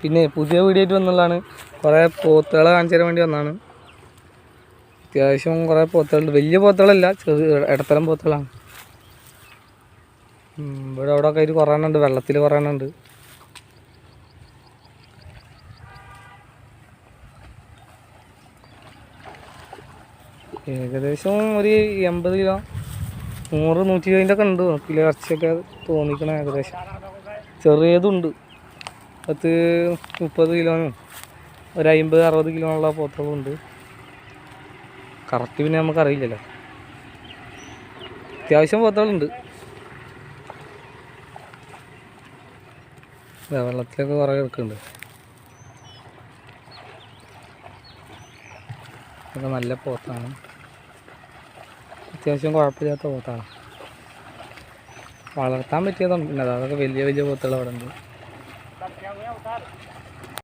പിന്നെ പുതിയ വീഡിയോ ആയിട്ട് കുറേ പോത്തുകളെ കാണിച്ചു തരാൻ വേണ്ടി വന്നതാണ്. അത്യാവശ്യം കുറേ പോത്തുകളുണ്ട്. വലിയ പോത്തുകളല്ല ചെറിയ ഇടത്തരം പോത്തുകളാണ്. ഇവിടെ അവിടെ ഒക്കെ ആയിട്ട് കുറേ എണ്ണം ഉണ്ട്. വെള്ളത്തിൽ കുറേ എണ്ണം ഉണ്ട്. ഏകദേശം ഒരു എൺപത് കിലോ നൂറ് നൂറ്റി ഇരുപതിന്റെ ഒക്കെ ഉണ്ട്. കിലോ ഇറച്ചിയൊക്കെ തോന്നിക്കണം ഏകദേശം. ചെറിയതുണ്ട്. പത്ത് മുപ്പത് കിലോനും ഒരു അമ്പത് അറുപത് കിലോ ഉള്ള പോത്തുകളുണ്ട് കറക്റ്റ് പിന്നെ നമുക്കറിയില്ലല്ലോ അത്യാവശ്യം പോത്തുകളുണ്ട് വെള്ളത്തിലൊക്കെ കുറേ കിടക്കുന്നുണ്ട്. അതൊക്കെ നല്ല പോത്താണ് അത്യാവശ്യം കുഴപ്പമില്ലാത്ത പോത്താണ് വളർത്താൻ പറ്റിയതാണ് പിന്നെ അതൊക്കെ വലിയ വലിയ പോത്തുകൾ അവിടെ ഉണ്ട്. tá que é a